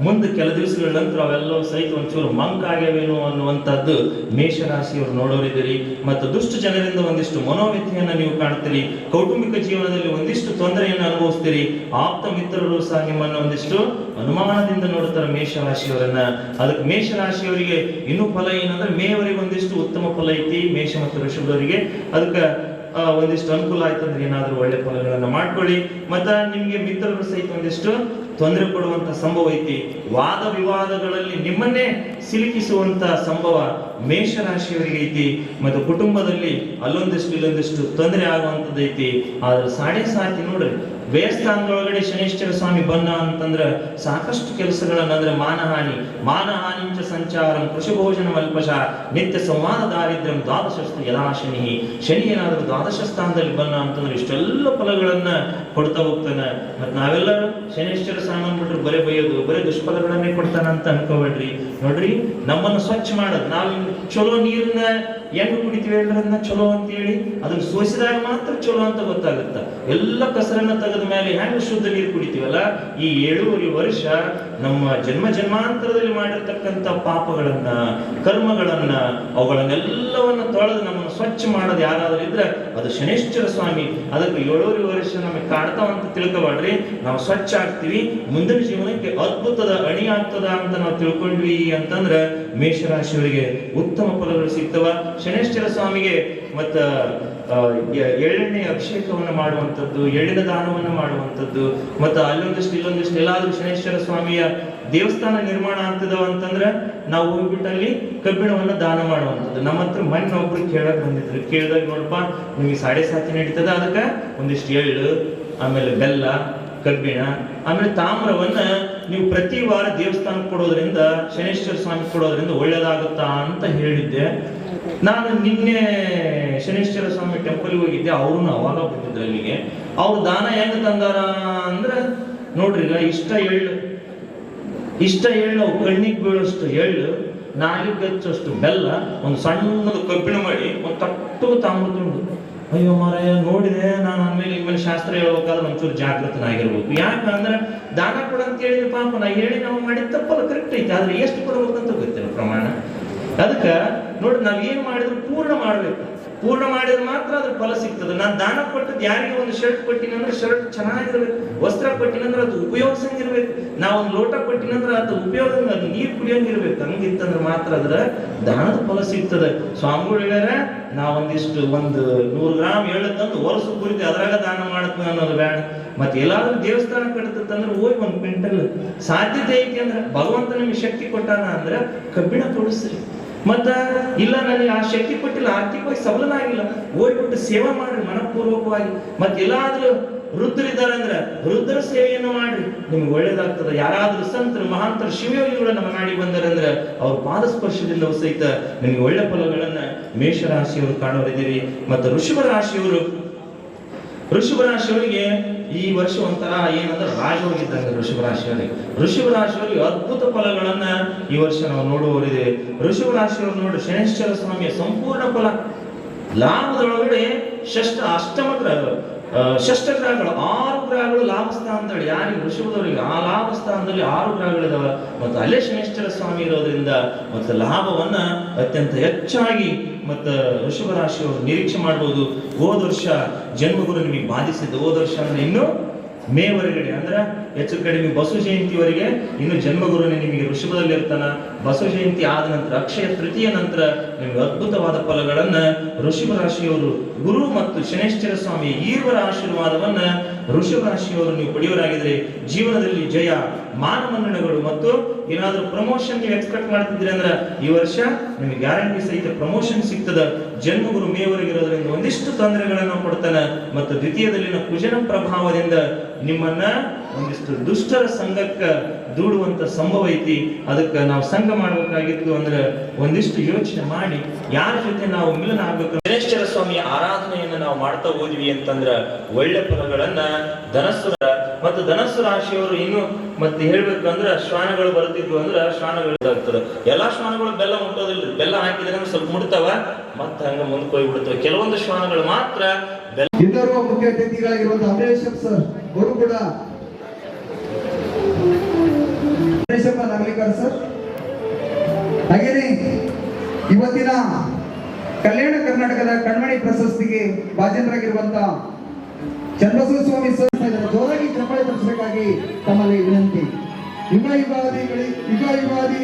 ಮುಂದೆ ಕೆಲ ದಿವಸಗಳ ನಂತರ ಅವೆಲ್ಲವೂ ಸಹಿತ ಒಂಚೂರು ಮಂಕಾಗ್ಯವೇನೋ ಅನ್ನುವಂಥದ್ದು ಮೇಷರಾಶಿಯವರು ನೋಡೋರಿದ್ದೀರಿ. ಮತ್ತು ದುಷ್ಟ ಜನರಿಂದ ಒಂದಿಷ್ಟು ಮನೋವ್ಯಥೆಯನ್ನು ನೀವು ಕಾಣ್ತೀರಿ. ಕೌಟುಂಬಿಕ ಜೀವನದಲ್ಲಿ ಒಂದಿಷ್ಟು ತೊಂದರೆಯನ್ನು ಅನುಭವಿಸ್ತೀರಿ. ಆಪ್ತ ಮಿತ್ರರು ಸಹ ನಿಮ್ಮನ್ನು ಒಂದಿಷ್ಟು ಅನುಮಾನದಿಂದ ನೋಡ್ತಾರೆ ಮೇಷರಾಶಿಯವರನ್ನ. ಅದಕ್ಕೆ ಮೇಷರಾಶಿಯವರಿಗೆ ಇನ್ನೂ ಫಲ ಏನಂದ್ರೆ ಮೇವರಿಗೆ ಒಂದಿಷ್ಟು ಉತ್ತಮ ಫಲ ಐತಿ. ಮೇಷ ಮತ್ತು ಋಷಭದವರಿಗೆ ಅದಕ್ಕೆ ಒಂದಿಷ್ಟು ಅನುಕೂಲ ಆಯ್ತು ಅಂದ್ರೆ ಏನಾದ್ರೂ ಒಳ್ಳೆ ಫಲಗಳನ್ನ ಮಾಡ್ಕೊಳ್ಳಿ. ಮತ್ತ ನಿಮ್ಗೆ ಮಿತ್ರರು ಸಹಿತ ಒಂದಿಷ್ಟು ತೊಂದರೆ ಕೊಡುವಂತ ಸಂಭವ ಐತಿ. ವಾದ ವಿವಾದಗಳಲ್ಲಿ ನಿಮ್ಮನ್ನೇ ಸಿಲುಕಿಸುವಂತ ಸಂಭವ ಮೇಷರಾಶಿಯವರಿಗೆ ಐತಿ. ಮತ್ತು ಕುಟುಂಬದಲ್ಲಿ ಅಲ್ಲೊಂದಿಷ್ಟು ಇಲ್ಲೊಂದಿಷ್ಟು ತೊಂದರೆ ಆಗುವಂತದ್ದು ಐತಿ. ಆದ್ರೆ ಸಾಡೆ ಸಾತಿ ನೋಡ್ರಿ ದೇವಸ್ಥಾನದೊಳಗಡೆ ಶನೇಶ್ವರ ಸ್ವಾಮಿ ಬಂದ ಅಂತಂದ್ರ ಸಾಕಷ್ಟು ಕೆಲಸಗಳನ್ನ ಅಂದ್ರೆ ಮಾನಹಾನಿ, ಮಾನಹಾನಿಂಚ ಸಂಚಾರಂ ಕೃಷಿಭೋಜನ ಅಲ್ಪಶ, ನಿತ್ಯ ಸಂವಾದ ದಾರಿದ್ರ್ಯಂ ದ್ವಾದಶಸ್ತು ಯದಾ ಶನಿ ಶನಿ ಏನಾದರೂ ದ್ವಾದಶ ಸ್ಥಾನದಲ್ಲಿ ಬಂದ ಅಂತಂದ್ರೆ ಇಷ್ಟೆಲ್ಲ ಫಲಗಳನ್ನ ಕೊಡ್ತಾ ಹೋಗ್ತಾನೆ. ಮತ್ತೆ ನಾವೆಲ್ಲರೂ ಶನೇಶ್ವರ ಸ್ವಾಮಿ ಅಂದ್ಬಿಟ್ರೆ ಬರೇ ಬೈಯೋದು, ಬರೇ ದುಷ್ಫಲಗಳನ್ನೇ ಕೊಡ್ತಾನ ಅಂತ ಅನ್ಕೋಬೇಡ್ರಿ. ನೋಡ್ರಿ, ನಮ್ಮನ್ನು ಸ್ವಚ್ಛ ಮಾಡೋದು. ನಾವು ಚಲೋ ನೀರನ್ನ ಹೆಂಗ್ ಕುಡಿತೀವಿ ಎಲ್ಲರನ್ನ ಚಲೋ ಅಂತ ಹೇಳಿ, ಅದನ್ನ ಸೋಸಿದಾಗ ಮಾತ್ರ ಚಲೋ ಅಂತ ಗೊತ್ತಾಗುತ್ತ. ಎಲ್ಲ ಕಸರನ್ನ ತೆಗೆದ ಮೇಲೆ ಹೆಂಗ್ ಶುದ್ಧ ನೀರು ಕುಡಿತೀವಲ್ಲ? ಈ ಏಳೂವರೆ ವರ್ಷ ನಮ್ಮ ಜನ್ಮ ಜನ್ಮಾಂತರದಲ್ಲಿ ಮಾಡಿರ್ತಕ್ಕಂಥ ಪಾಪಗಳನ್ನ, ಕರ್ಮಗಳನ್ನ, ಅವುಗಳನ್ನೆಲ್ಲವನ್ನ ತೊಳೆದು ನಮ್ಮನ್ನು ಸ್ವಚ್ಛ ಮಾಡೋದು ಯಾರಾದ್ರೂ ಇದ್ರೆ ಅದು ಶನೇಶ್ವರ ಸ್ವಾಮಿ. ಅದಕ್ಕೆ ಏಳೂವರೆ ವರ್ಷ ನಮಗೆ ಕಾಡ್ತಾವ ಅಂತ ತಿಳ್ಕೊಬೇಡ್ರಿ. ನಾವು ಸ್ವಚ್ಛ ಆಗ್ತೀವಿ. ಮುಂದಿನ ಜೀವನಕ್ಕೆ ಅದ್ಭುತದ ಅಣಿ ಆಗ್ತದ ಅಂತ ನಾವು ತಿಳ್ಕೊಂಡ್ವಿ ಅಂತಂದ್ರ ಮೇಷರಾಶಿಯವರಿಗೆ ಉತ್ತಮ ಫಲಗಳು ಸಿಗ್ತವ. ಶನೇಶ್ವರ ಸ್ವಾಮಿಗೆ ಮತ್ತ ಎಳ್ಳೆಣ್ಣೆಯ ಅಭಿಷೇಕವನ್ನು ಮಾಡುವಂಥದ್ದು ಎಳ್ಳಿನ ದಾನವನ್ನು ಮಾಡುವಂಥದ್ದು, ಮತ್ತು ಅಲ್ಲೊಂದಿಷ್ಟು ಇಲ್ಲೊಂದಿಷ್ಟು ಎಲ್ಲಾದ್ರೂ ಶನೇಶ್ವರ ಸ್ವಾಮಿಯ ದೇವಸ್ಥಾನ ನಿರ್ಮಾಣ ಆಗ್ತದವ ಅಂತಂದ್ರೆ ನಾವು ಹೋಗ್ಬಿಟ್ಟು ಅಲ್ಲಿ ಕಬ್ಬಿಣವನ್ನ ದಾನ ಮಾಡುವಂಥದ್ದು. ನಮ್ಮ ಹತ್ರ ಮಣ್ಣು ಒಬ್ರು ಕೇಳಕ್ ಬಂದಿದ್ರು. ಕೇಳಿದಾಗ ನೋಡಪ್ಪ, ನಿಮಗೆ ಸಾಡೆ ಸಾತಿ ನಡೀತದ ಅದಕ್ಕೆ ಒಂದಿಷ್ಟು ಎಳ್ಳು, ಆಮೇಲೆ ಬೆಲ್ಲ ಕಬ್ಬಿಣ ಆಮೇಲೆ ತಾಮ್ರವನ್ನ ನೀವು ಪ್ರತಿ ವಾರ ದೇವಸ್ಥಾನಕ್ಕೆ ಕೊಡೋದ್ರಿಂದ, ಶನೇಶ್ವರ ಸ್ವಾಮಿ ಕೊಡೋದ್ರಿಂದ ಒಳ್ಳೇದಾಗುತ್ತಾ ಅಂತ ಹೇಳಿದ್ದೆ. ನಾನು ನಿನ್ನೆ ಶನೇಶ್ವರ ಸ್ವಾಮಿ ಟೆಂಪಲ್ಗೆ ಹೋಗಿದ್ದೆ. ಅವ್ರನ್ನ ಅವಾಗ ಬಂದಿದ್ರು ಅಲ್ಲಿಗೆ. ಅವ್ರು ದಾನ ಹೆಂಗ ತಂದಾರ ಅಂದ್ರೆ, ನೋಡ್ರಿ ಇಷ್ಟ ಎಳ್ಳು. ಇಷ್ಟ ಎಳ್ಳು ಕಣ್ಣಿಗೆ ಬೀಳೋಷ್ಟು ಎಳ್ಳು, ನಾಲಿಗೆ ಹಚ್ಚಷ್ಟು ಬೆಲ್ಲ, ಒಂದು ಸಣ್ಣದು ಕಬ್ಬಿಣ ಮಾಡಿ ಒಂದು ತಟ್ಟು ತಾಮ್ರ ತುಂಡು ಅಯ್ಯೋ ಮಾರಾಯ ನೋಡಿದೆ ನಾನು ಆಮೇಲೆ ಇನ್ಮೇಲೆ ಶಾಸ್ತ್ರ ಹೇಳ್ಬೇಕಾದ್ರೆ ಒಂಚೂರು ಜಾಗೃತನಾಗಿರ್ಬೇಕು. ಯಾಕಂದ್ರೆ ದಾನ ಕೊಡ ಅಂತ ಹೇಳಿದ್ರೆ ಪಾಪ ನಾ ಹೇಳಿ ನಾವು ಮಾಡಿದ ತಪ್ಪಲ್ಲ ಕರೆಕ್ಟ್ ಐತೆ. ಆದ್ರೆ ಎಷ್ಟು ಕೊಡ್ಬೇಕಂತ ಗೊತ್ತಿಲ್ಲ ಪ್ರಮಾಣ. ಅದಕ್ಕೆ ನೋಡಿ, ನಾವ್ ಏನ್ ಮಾಡಿದ್ರು ಪೂರ್ಣ ಮಾಡ್ಬೇಕು. ಪೂರ್ಣ ಮಾಡಿದ್ರೆ ಮಾತ್ರ ಅದ್ರ ಫಲ ಸಿಗ್ತದೆ. ನಾನು ದಾನ ಕೊಟ್ಟದ್ದು ಯಾರಿಗೆ? ಒಂದು ಶರ್ಟ್ ಕೊಟ್ಟಿನಂದ್ರೆ ಶರ್ಟ್ ಚೆನ್ನಾಗಿರ್ಬೇಕು. ವಸ್ತ್ರ ಕೊಟ್ಟಿನಂದ್ರೆ ಅದು ಉಪಯೋಗಿಸಂಗಿರ್ಬೇಕು ನಾವು ಒಂದು ಲೋಟ ಕೊಟ್ಟಿನಂದ್ರೆ ಅದು ಉಪಯೋಗ ಅದು ನೀರು ಕುಡಿಯಂಗಿರ್ಬೇಕು ಹಂಗಿತ್ತಂದ್ರೆ ಮಾತ್ರ ಅದರ ದಾನದ ಫಲ ಸಿಗ್ತದೆ. ಸ್ವಾಮಿಗಳು ಹೇಳ್ಯಾರ ನಾವೊಂದಿಷ್ಟು ಒಂದು ನೂರು ಗ್ರಾಮ್ ಎಳ್ಳು ಹೊಲಸು ಕುರಿತು ಅದ್ರಾಗ ದಾನ ಮಾಡ್ತೀವಿ ಅನ್ನೋದು ಬೇಡ. ಮತ್ತೆ ಎಲ್ಲಾದ್ರೂ ದೇವಸ್ಥಾನ ಕಟ್ತಂದ್ರೆ ಹೋಗಿ ಒಂದು ಕ್ವಿಂಟಲ್ ಸಾಧ್ಯತೆ ಐತಿ ಅಂದ್ರೆ ಭಗವಂತ ನಿಮಗೆ ಶಕ್ತಿ ಕೊಟ್ಟಾನ ಅಂದ್ರೆ ಕಬ್ಬಿಣ ಕೊಡಿಸ್ರಿ ಮತ್ತ ಇಲ್ಲ ನನಗೆ ಆ ಶಕ್ತಿ ಕೊಟ್ಟಿಲ್ಲ ಆರ್ಥಿಕವಾಗಿ ಸಬಲನಾಗಿಲ್ಲ. ಹೋಗ್ಬಿಟ್ಟು ಸೇವೆ ಮಾಡ್ರಿ, ಮನಪೂರ್ವಕವಾಗಿ. ಮತ್ತೆ ಎಲ್ಲಾದ್ರೂ ವೃದ್ಧರಿದ್ದಾರೆ ಅಂದ್ರೆ ವೃದ್ಧರ ಸೇವೆಯನ್ನು ಮಾಡ್ರಿ. ನಿಮ್ಗೆ ಒಳ್ಳೇದಾಗ್ತದೆ. ಯಾರಾದ್ರೂ ಸಂತರು, ಮಹಾಂತರ ಶಿವಯೋಗಿಗಳು ನಮ್ಮ ನಾಡಿ ಬಂದರೆ ಅಂದ್ರೆ ಅವ್ರ ಪಾದಸ್ಪರ್ಶದಿಂದಲೂ ಸಹಿತ ನಿಮಗೆ ಒಳ್ಳೆ ಫಲಗಳನ್ನ ಮೇಷರಾಶಿಯವರು ಕಾಣೋರಿದ್ದೀರಿ ಮತ್ತು ಋಷಭ ರಾಶಿಯವರು ಋಷಭ ರಾಶಿಯವರಿಗೆ ಈ ವರ್ಷ ಒಂಥರ ಏನಂದ್ರೆ ರಾಜವಾಗಿದ್ದಂಗೆ ಋಷಭ ರಾಶಿಯವರಿಗೆ ಋಷಭ ರಾಶಿಯವರಿಗೆ ಅದ್ಭುತ ಫಲಗಳನ್ನ ಈ ವರ್ಷ ನಾವು ನೋಡುವವರಿದೆ. ಋಷಭ ರಾಶಿಯವರು ನೋಡಿ ಶನೇಶ್ವರ ಸ್ವಾಮಿಯ ಸಂಪೂರ್ಣ ಫಲ. ಲಾಭದೊಳಗಡೆ ಷಷ್ಠ ಅಷ್ಟಮ ಗ್ರಹ ಆ, ಷಷ್ಠ ಗ್ರಹಗಳು ಆರು ಗ್ರಹಗಳು ಲಾಭ ಸ್ಥಾನದಲ್ಲಿ ಯಾರಿಗೆ ವೃಷಭದವರಿಗೆ ಆ ಲಾಭ ಸ್ಥಾನದಲ್ಲಿ ಆರು ಗ್ರಹಗಳಿದಾವೆ? ಮತ್ತು ಅಲ್ಲೇ ಶನೇಶ್ವರ ಸ್ವಾಮಿ ಇರೋದ್ರಿಂದ ಮತ್ತು ಲಾಭವನ್ನ ಅತ್ಯಂತ ಹೆಚ್ಚಾಗಿ ಮತ್ತು ವೃಷಭ ರಾಶಿಯವರು ನಿರೀಕ್ಷೆ ಮಾಡಬಹುದು ಹೋದ ವರ್ಷ ಜನ್ಮಗುರು ನಿಮಗೆ ಬಾಧಿಸಿದ್ದು. ಹೋದ ವರ್ಷ ಅಂದ್ರೆ ಇನ್ನು ಮೇವರೆಗಡೆ. ಅಂದ್ರೆ ಹೆಚ್ಚು ಕಡಿಮೆ ಬಸು ಜಯಂತಿವರೆಗೆ ಇನ್ನು ಜನ್ಮಗುರುನೇ ನಿಮಗೆ ವೃಷಭದಲ್ಲಿ ಇರ್ತಾನ ಬಸವ ಜಯಂತಿ ಆದ ನಂತರ, ಅಕ್ಷಯ ತೃತೀಯ ನಂತರ ನಿಮಗೆ ಅದ್ಭುತವಾದ ಫಲಗಳನ್ನ ಋಷಭ ರಾಶಿಯವರು, ಗುರು ಮತ್ತು ಶನೇಶ್ವರ ಸ್ವಾಮಿ ಈರ್ವರ ಆಶೀರ್ವಾದವನ್ನ ಋಷಭ ರಾಶಿಯವರು ನೀವು ಪಡೆಯೋರಾಗಿದ್ರೆ ಜೀವನದಲ್ಲಿ ಜಯ ಮಾನಮನ್ನಣೆಗಳು ಮತ್ತು ಏನಾದರೂ ಪ್ರಮೋಷನ್ ನೀವು ಎಕ್ಸ್ಪೆಕ್ಟ್ ಮಾಡ್ತಿದ್ರಿ ಅಂದ್ರೆ ಈ ವರ್ಷ ನಿಮಗೆ ಗ್ಯಾರಂಟಿ ಸಹಿತ ಪ್ರಮೋಷನ್ ಸಿಗ್ತದ. ಜನ್ಮಗುರು ಮೇವರೆಗಿರೋದ್ರಿಂದ ಒಂದಿಷ್ಟು ತೊಂದರೆಗಳನ್ನು ಕೊಡ್ತಾನೆ ಮತ್ತು ದ್ವಿತೀಯದಲ್ಲಿನ ಕುಜನ ಪ್ರಭಾವದಿಂದ ನಿಮ್ಮನ್ನ ಒಂದಿಷ್ಟು ದುಷ್ಟರ ಸಂಘಕ್ಕೆ ದೂಡುವಂತ ಸಂಭವ ಐತಿ. ಅದಕ್ಕೆ ನಾವು ಸಂಘ ಮಾಡಬೇಕಾಗಿತ್ತು ಅಂದ್ರೆ ಒಂದಿಷ್ಟು ಯೋಚನೆ ಮಾಡಿ ಯಾರ ಜೊತೆ ನಾವು ಮಿಲನ ಆಗ್ಬೇಕು ಗಣೇಶ್ವರ ಸ್ವಾಮಿಯ ಆರಾಧನೆಯನ್ನು ನಾವು ಮಾಡ್ತಾ ಹೋದ್ವಿ ಅಂತಂದ್ರ ಒಳ್ಳೆ ಫಲಗಳನ್ನ ಧನಸ್ಸುರ ಮತ್ತು ಧನಸ್ಸು ರಾಶಿಯವರು ಇನ್ನು ಮತ್ತೆ ಹೇಳ್ಬೇಕಂದ್ರ ಶ್ವಾನಗಳು ಬರ್ತಿದ್ವು ಅಂದ್ರೆ ಶ್ವಾನಗಳು ಇದಾಗ್ತದೆ ಎಲ್ಲಾ ಶ್ವಾನಗಳು ಬೆಲ್ಲ ಮುಟ್ಟೋದಿಲ್ಲ. ಬೆಲ್ಲ ಹಾಕಿದ್ರೆ ಸ್ವಲ್ಪ ಮುಟ್ತಾವ. ಮತ್ತೆ ಹಂಗ ಮುಂದಕ್ಕೆ ಹೋಗ್ಬಿಡ್ತವೆ ಕೆಲವೊಂದು ಶ್ವಾನಗಳು ಮಾತ್ರ ಬೆಲ್ಲ ಮುಖ್ಯ ಅತಿಥಿಗಳಾಗಿರುವಂತಹ ಅಭಿಷೇಕ್ ಸರ್ ಅವರು ಕೂಡ ನಾಗಲಿಕರ್ ಸರ್? ಹಾಗೇನೆ, ಇವತ್ತಿನ ಕಲ್ಯಾಣ ಕರ್ನಾಟಕದ ಕಣ್ಮಣಿ ಪ್ರಶಸ್ತಿಗೆ ಭಾಜನರಾಗಿರುವಂತಹ ಚನ್ನಬಸವ ಸ್ವಾಮಿ ಜೋರಾಗಿ ಚಪ್ಪಾಳೆ ತರಿಸಬೇಕಾಗಿ ತಮ್ಮಲ್ಲಿ ವಿನಂತಿ. ಯುಗ ಯುಗಾದಿ ಯುಗ ಯುಗಾದಿ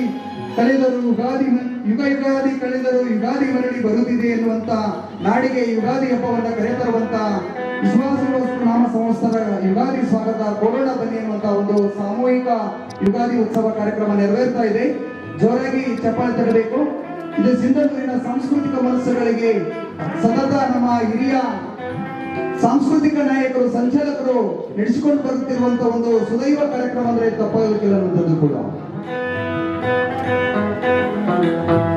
ಕಳೆದರು ಯುಗಾದಿ ಯುಗ ಯುಗಾದಿ ಕಳೆದರು ಯುಗಾದಿ ಮರಳಿ ಬರುತ್ತಿದೆ ಎನ್ನುವಂತ ನಾಡಿಗೆ ಯುಗಾದಿ ಹಬ್ಬವನ್ನ ಕರೆತರುವಂತ ವಿಶ್ವಾಸ ನಾಮ ಸಂಸ್ಥರ ಯುಗಾದಿ ಸ್ವಾಗತ ಕೋರೋಣ ಬನ್ನಿ ಎನ್ನುವಂತ ಒಂದು ಸಾಮೂಹಿಕ ಯುಗಾದಿ ಉತ್ಸವ ಕಾರ್ಯಕ್ರಮ ನೆರವೇರ್ತಾ ಇದೆ. ಜೋರಾಗಿ ಚಪ್ಪಾಳೆ ತಡಬೇಕು. ಇದು ಸಿಂಧನೂರಿನ ಸಾಂಸ್ಕೃತಿಕ ಮನಸ್ಸುಗಳಿಗೆ ಸತತ ನಮ್ಮ ಹಿರಿಯ ಸಾಂಸ್ಕೃತಿಕ ನಾಯಕರು, ಸಂಚಾಲಕರು ನಡೆಸಿಕೊಂಡು ಬರುತ್ತಿರುವಂತಹ ಒಂದು ಸುದೈವ ಕಾರ್ಯಕ್ರಮ ಅಂದ್ರೆ ತಪ್ಪಾಗಲಿಕ್ಕಿಲ್ಲ ಅನ್ನುವಂಥದ್ದು ಕೂಡ ಹಿಂದುಗಡೆ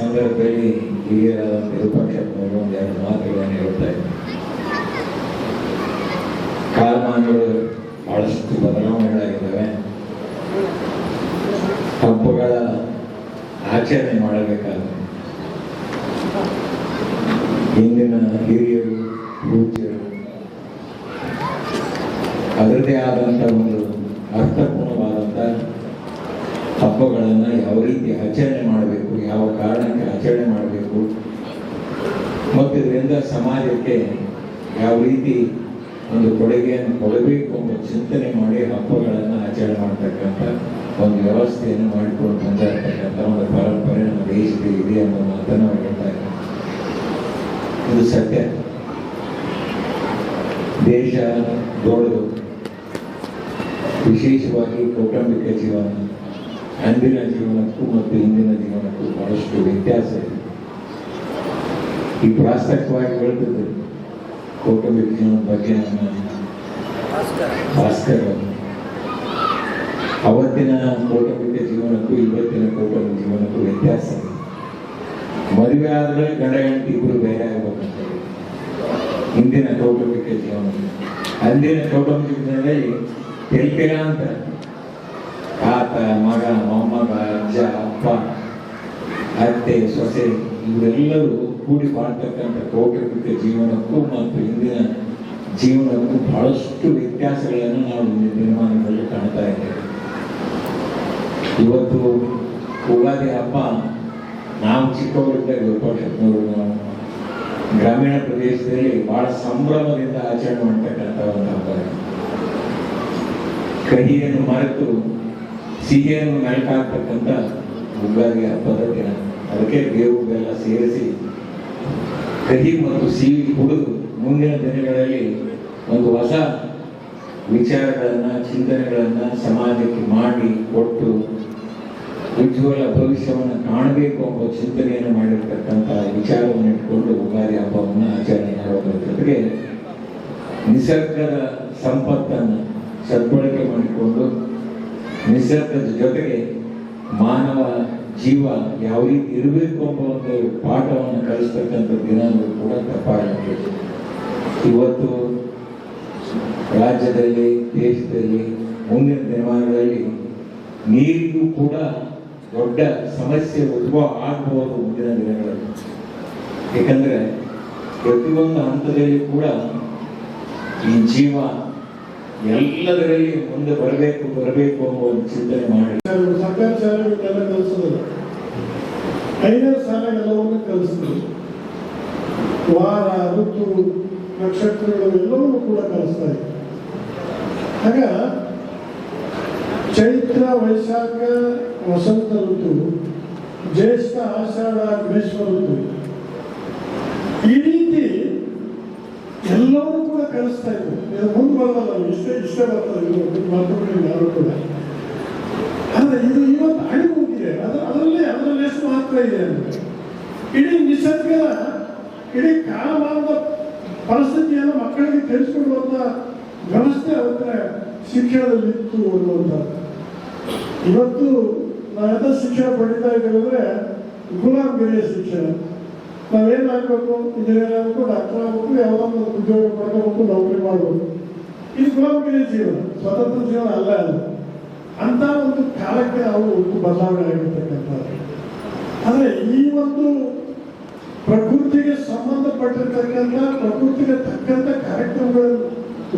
ಮಾತಾಡತಕ್ಕಂಥ ಸಂದರ್ಭದಲ್ಲಿ ಹಿರಿಯರಾದಂಥ ವಿಪಕ್ಷಜ್ಞರು ಒಂದು ಎರಡು ಮಾತುಗಳನ್ನು ಹೇಳ್ತಾ ಇದ್ದಾರೆ ಕಾಲಮಾನಗಳು ಬಹಳಷ್ಟು ಬದಲಾವಣೆಗಳಾಗಿದ್ದಾವೆ ಹಬ್ಬಗಳ ಆಚರಣೆ ಮಾಡಬೇಕಾದ್ರೆ ಹಿಂದಿನ ಹಿರಿಯರು ಪೂಜ್ಯರು ಅದರದೇ ಆದಂಥ ಒಂದು ಅರ್ಥಪೂರ್ಣವಾದಂಥ ಹಬ್ಬಗಳನ್ನು ಯಾವ ರೀತಿ ಆಚರಣೆ ಮಾಡಬೇಕು ಯಾವ ಕಾರಣಕ್ಕೆ ಆಚರಣೆ ಮಾಡಬೇಕು ಇದರಿಂದ ಸಮಾಜಕ್ಕೆ ಯಾವ ರೀತಿ ಒಂದು ಕೊಡುಗೆಯನ್ನು ಕೊಡಬೇಕು ಎಂಬ ಚಿಂತನೆ ಮಾಡಿ ಹಬ್ಬಗಳನ್ನು ಆಚರಣೆ ಮಾಡ್ತಕ್ಕಂಥ ಒಂದು ವ್ಯವಸ್ಥೆಯನ್ನು ಮಾಡಿಕೊಂಡು ಬಂದಿರತಕ್ಕಂಥ ಒಂದು ಪರಂಪರೆ ನಮ್ಮ ದೇಶದಲ್ಲಿ ಇದೆ ಎಂಬ ಮಾತನ್ನು ಹೇಳ್ತಾ ಇದ್ದಾರೆ. ಇದು ಸತ್ಯ. ದೇಶ ದೊಡ್ಡದು. ವಿಶೇಷವಾಗಿ ಕೌಟುಂಬಿಕ ಜೀವನ, ಅಂದಿನ ಜೀವನಕ್ಕೂ ಮತ್ತು ಇಂದಿನ ಜೀವನಕ್ಕೂ ಬಹಳಷ್ಟು ವ್ಯತ್ಯಾಸ ಇದೆ. ಈ ಪ್ರಾಸ್ತಕವಾಗಿ ಹೇಳ್ತಿದ್ರು ಕೌಟುಂಬಿಕ ಬಗ್ಗೆ ಭಾಸ್ಕರ್. ಅವತ್ತಿನ ಕೌಟುಂಬಿಕ ಜೀವನಕ್ಕೂ ಇವತ್ತಿನ ಕೌಟುಂಬಿಕ ಜೀವನಕ್ಕೂ ವ್ಯತ್ಯಾಸ. ಮದುವೆ ಆದರೆ ಗಂಡ ಹೆಂಡತಿ ಇಬ್ಬರು ಬೇರೆ ಆಗ್ಬೇಕಂತ. ಹಿಂದಿನ ಕೌಟುಂಬಿಕ ಜೀವನ. ಅಂದಿನ ಕೌಟುಂಬಿಕ ಜೀವನದಲ್ಲಿ ತೆಲ್ತೆಲ ಅಂತ. ಆತ ಮಗ ಮೊಮ್ಮಗ ಅಜ್ಜ ಅಪ್ಪ ಅತ್ತೆ ಸೊಸೆ ಇವರೆಲ್ಲರೂ ಕೂಡಿ ಮಾಡ್ತಕ್ಕಂಥ ಕೌಟುಂಬಿಕ ಜೀವನಕ್ಕೂ ಮತ್ತು ಇಂದಿನ ಜೀವನಕ್ಕೂ ಬಹಳಷ್ಟು ವ್ಯತ್ಯಾಸಗಳನ್ನು ನಾವು ದಿನಮಾನಗಳಲ್ಲಿ ಕಾಣ್ತಾ ಇದ್ದೇವೆ. ಇವತ್ತು ಉಗಾದಿ ಹಬ್ಬ, ನಾವು ಚಿಕ್ಕವರಿದ್ದಾಗ ವಿಪಕ್ಷರು ನಾವು ಗ್ರಾಮೀಣ ಪ್ರದೇಶದಲ್ಲಿ ಬಹಳ ಸಂಭ್ರಮದಿಂದ ಆಚರಣೆ ಮಾಡ್ತಕ್ಕಂಥ ಒಂದು ಹಬ್ಬ ಕಹಿಯನ್ನು ಮರೆತು ಸಿಹಿಯನ್ನು ಮೆಲ್ಕಾಕ್ತಕ್ಕಂಥ ಉಗಾದಿ ಹಬ್ಬದ ದಿನ. ಅದಕ್ಕೆ ಬೇವು ಬೆಲ್ಲ ಸೇರಿಸಿ ಕಹಿ ಮತ್ತು ಸಿಹಿ ಕುಡಿದು ಮುಂದಿನ ದಿನಗಳಲ್ಲಿ ಒಂದು ಹೊಸ ವಿಚಾರಗಳನ್ನು, ಚಿಂತನೆಗಳನ್ನು ಸಮಾಜಕ್ಕೆ ಮಾಡಿ ಕೊಟ್ಟು ಉಜ್ವಲ ಭವಿಷ್ಯವನ್ನು ಕಾಣಬೇಕು ಎಂಬ ಚಿಂತನೆಯನ್ನು ಮಾಡಿರ್ತಕ್ಕಂಥ ವಿಚಾರವನ್ನು ಇಟ್ಕೊಂಡು ಉಗಾದಿ ಹಬ್ಬವನ್ನು ಆಚರಣೆ ಮಾಡೋದ್ರ ಜೊತೆಗೆ ನಿಸರ್ಗದ ಸಂಪತ್ತನ್ನು ಸದ್ಬಳಕೆ ಮಾಡಿಕೊಂಡು ನಿಸರ್ಗದ ಜೊತೆಗೆ ಮಾನವ ಜೀವ ಯಾವ ರೀತಿ ಇರಬೇಕು ಎಂಬ ಒಂದು ಪಾಠವನ್ನು ಕಲಿಸ್ತಕ್ಕಂಥ ದಿನಗಳು ಕೂಡ ತಪ್ಪಾಗುತ್ತೆ ಇವತ್ತು ರಾಜ್ಯದಲ್ಲಿ, ದೇಶದಲ್ಲಿ, ಮುಂದಿನ ದಿನಮಾನಗಳಲ್ಲಿ ನೀರಿಗೂ ಕೂಡ ದೊಡ್ಡ ಸಮಸ್ಯೆ ಉದ್ಭವ ಆಗಬಹುದು ಮುಂದಿನ ದಿನಗಳಲ್ಲಿ. ಏಕೆಂದರೆ ಪ್ರತಿಯೊಂದು ಹಂತದಲ್ಲಿ ಕೂಡ ಈ ಜೀವ ಎಲ್ಲದರಲ್ಲಿ ಮುಂದೆ ಬರಬೇಕು ಬರಬೇಕು ಅನ್ನೋ ಒಂದು ಚಿಂತನೆ ಮಾಡಿ. ಸರ್ಕಾರಿ ಶಾಲೆಗಳನ್ನೆಲ್ಲ ಕಲಿಸೋದಿಲ್ಲ. ಐದನೇ ಶಾಲೆಗಳೆಲ್ಲವನ್ನು ಕಲಿಸ್ತದೆ ವಾರ, ಋತು, ನಕ್ಷತ್ರಗಳು ಎಲ್ಲವನ್ನು ಕೂಡ ಕಲಿಸ್ತಾ ಇದೆ. ಆಗ ಚೈತ್ರ, ವೈಶಾಖ, ವಸಂತ ಋತು, ಜ್ಯೇಷ್ಠ, ಆಷಾಢ ಗ್ರೀಷ್ಮ ಋತು ಈ ರೀತಿ ಎಲ್ಲವನ್ನೂ ಕೂಡ ಕಲಿಸ್ತಾ ಇದ್ರು. ಇದು ಮುಂದೆ ಬರಲ್ಲ ಇಷ್ಟೇ ಇಷ್ಟೇ ಬರ್ತದೆ ಇದು ಮಾತುಗಳು ಯಾರು ಕೂಡ ಆದ್ರೆ ಇದು ಇವತ್ತು ಅಡಿ ಹೋಗಿದೆ ಅದ್ರ ಅದರಲ್ಲಿ ಅದರಲ್ಲಿ ಎಷ್ಟು ಮಾತ್ರ ಇದೆ ಅಂದ್ರೆ, ಇಡೀ ನಿಸರ್ಗದ ಇಡೀ ಕಾಲಮಾನದ ಪರಿಸ್ಥಿತಿಯನ್ನು ಮಕ್ಕಳಿಗೆ ತಿಳಿಸ್ಕೊಡುವಂತ ವ್ಯವಸ್ಥೆ ಅವತ್ತ ಶಿಕ್ಷಣದಲ್ಲಿ ಇತ್ತು ಅನ್ನುವಂಥದ್ದು. ಇವತ್ತು ನಾವೆಲ್ಲ ಶಿಕ್ಷಣ ಪಡಿತಾ ಇದ್ದೇವೆ ಅಂದ್ರೆ ಗುಲಾಮಗಿರಿಯ ಶಿಕ್ಷಣ. ನಾವೇನ್ ಮಾಡ್ಬೇಕು? ಇಂಜಿನಿಯರ್ ಆಗಬೇಕು ಡಾಕ್ಟರ್ ಆಗಬೇಕು ಯಾವ್ದೋ ಒಂದು ಉದ್ಯೋಗ ಪಡ್ಕೋಬೇಕು, ನೌಕರಿ ಮಾಡಬೇಕು. ಇದು ಗುಲಾಮಗಿರಿಯ ಜೀವನ, ಸ್ವತಂತ್ರ ಜೀವನ ಅಲ್ಲ ಅದು. ಅಂತ ಒಂದು ಕಾಲಕ್ಕೆ ಅವು ಒಂದು ಬದಲಾವಣೆ ಆಗಿರ್ತಕ್ಕಂಥದ್ದು. ಆದರೆ ಈ ಒಂದು ಪ್ರಕೃತಿಗೆ ಸಂಬಂಧಪಟ್ಟಿರ್ತಕ್ಕಂಥ, ಪ್ರಕೃತಿಗೆ ತಕ್ಕಂಥ ಕಾರ್ಯಕ್ರಮಗಳನ್ನು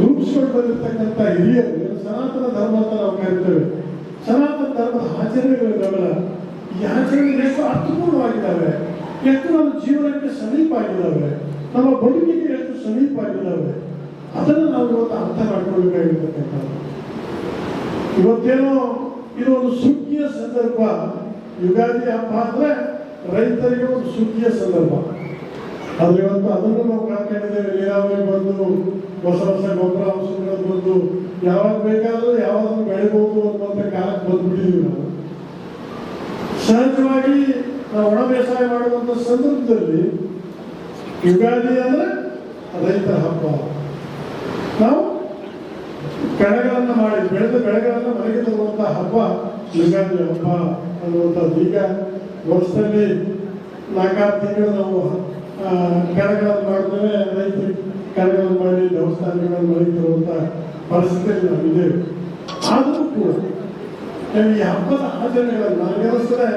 ರೂಪಿಸ್ಕೊಂಡು ಬಂದಿರತಕ್ಕಂಥ ಹಿರಿಯರು ಸನಾತನ ಧರ್ಮ ಅಂತ ನಾವು ಕರಿತೇವೆ. ಸನಾತನ ಧರ್ಮದ ಆಚರಣೆಗಳಿದ್ದಾವಲ್ಲ ಈ ಆಚರಣೆಗಳು ಎಷ್ಟು ಅರ್ಥಪೂರ್ಣವಾಗಿದ್ದಾವೆ? ಎಷ್ಟು ನಮ್ಮ ಜೀವನಕ್ಕೆ ಸಮೀಪ ಆಗಿದ್ದಾವೆ ನಮ್ಮ ಬದುಕಿಗೆ ಎಷ್ಟು ಸಮೀಪ ಆಗಿದ್ದಾವೆ ಅದನ್ನು ನಾವು ಇವತ್ತು ಅರ್ಥ ಮಾಡ್ಕೊಳ್ಬೇಕಾಗಿರ್ತಕ್ಕಂಥ ಇವತ್ತೇನೋ ಇದು ಒಂದು ಸುಗ್ಗಿಯ ಸಂದರ್ಭ. ಯುಗಾದಿ ಹಬ್ಬ ಅಂದ್ರೆ ರೈತರಿಗೆ ಒಂದು ಸುಗ್ಗಿಯ ಸಂದರ್ಭ. ಆದ್ರೆ ಇವತ್ತು ಅದನ್ನು ನಾವು ಕಾಣ್ಕೊಂಡಿದ್ದೇವೆ, ನೀರಾವರಿ ಬಂದು, ಹೊಸ ಹೊಸ ಗೊಬ್ಬರ ಔಷಧಿಗಳು ಬಂದು, ಯಾವಾಗ ಬೇಕಾದರೂ ಯಾವಾಗಲೂ ಬೆಳಿಬಹುದು ಅನ್ನುವಂಥ ಕಾಲಕ್ಕೆ ಬಂದ್ಬಿಟ್ಟಿದ್ದೀವಿ ನಾವು. ಸಹಜವಾಗಿ ನಾವು ಒಣ ಬೇಸಾಯ ಮಾಡುವಂತ ಸಂದರ್ಭದಲ್ಲಿ ಯುಗಾದಿ ಅಂದ್ರೆ ರೈತ ಹಬ್ಬ. ನಾವು ಬೆಳೆಗಳನ್ನ ಮಾಡಿ, ಬೆಳೆದ ಬೆಳೆಗಳನ್ನು ಮನೆಗೆ ಹಬ್ಬ ಯುಗಾದಿ ಹಬ್ಬ ಅನ್ನುವಂಥದ್ದು. ಈಗ ವರ್ಷದಲ್ಲಿ ನಾಲ್ಕಾರು ತಿಂಗಳು ನಾವು ಕೆರೆಗಳನ್ನು ಮಾಡ್ತೇವೆ ರೈತರು ಕೆರೆಗಳನ್ನು ಮಾಡಿ ದೇವಸ್ಥಾನಗಳನ್ನು ಮನೆಗೆ ತರುವಂತ ಪರಿಸ್ಥಿತಿಯಲ್ಲಿ ನಾವು ಇದ್ದೇವೆ. ಆದರೂ ಕೂಡ, ಈ ಹಬ್ಬದ ಆಚರಣೆಗಳನ್ನು ನನಗೆ ಅನಿಸ್ತದೆ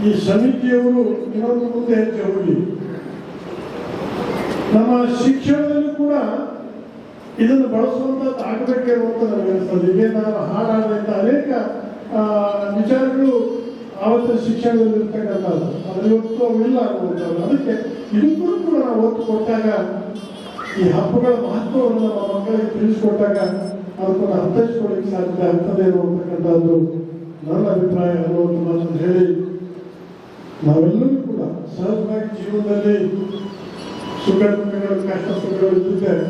ಈ ಸಮಿತಿಯವರು ಇನ್ನೊಂದು ಮುಂದೆ ಹೋಗಿ. ನಮ್ಮ ಶಿಕ್ಷಣದಲ್ಲಿ ಕೂಡ ಇದನ್ನು ಬಳಸುವಂಥದ್ದು ಆಗಬೇಕಿರುವಂತ ನನಗೆ ಅನಿಸ್ತದೆ. ಈಗ ನಾನು ಹಾಡಾಡಿದಂಥ ಅನೇಕ ವಿಚಾರಗಳು ಆವತ್ತಿನ ಶಿಕ್ಷಣದಲ್ಲಿ ಇರ್ತಕ್ಕಂಥದ್ದು. ಅದ್ರ ಇವತ್ತು ಇಲ್ಲ ಅನ್ನುವಂಥದ್ದು. ಅದಕ್ಕೆ ಇದಕ್ಕೂ ಕೂಡ ನಾವು ಒತ್ತು ಕೊಟ್ಟಾಗ ಈ ಹಬ್ಬಗಳ ಮಹತ್ವವನ್ನು ನಮ್ಮ ಮಕ್ಕಳಿಗೆ ತಿಳಿಸ್ಕೊಟ್ಟಾಗ ಅದಕ್ಕೊಂದು ಅರ್ಥೈಸ್ಕೊಳ್ಳಿಕ್ಕೆ ಸಾಧ್ಯ ಆಗ್ತದೆ ಅನ್ನುವಂತಕ್ಕಂಥದ್ದು ನನ್ನ ಅಭಿಪ್ರಾಯ ಅನ್ನುವಂಥ ಮಾತನ್ನು ಹೇಳಿ. ನಾವೆಲ್ಲರೂ ಕೂಡ ಸಹಜವಾಗಿ ಜೀವನದಲ್ಲಿ ಸುಖ ದುಃಖಗಳು ಕಷ್ಟ ಸುಖಗಳು ಇದ್ದಿದ್ದೇವೆ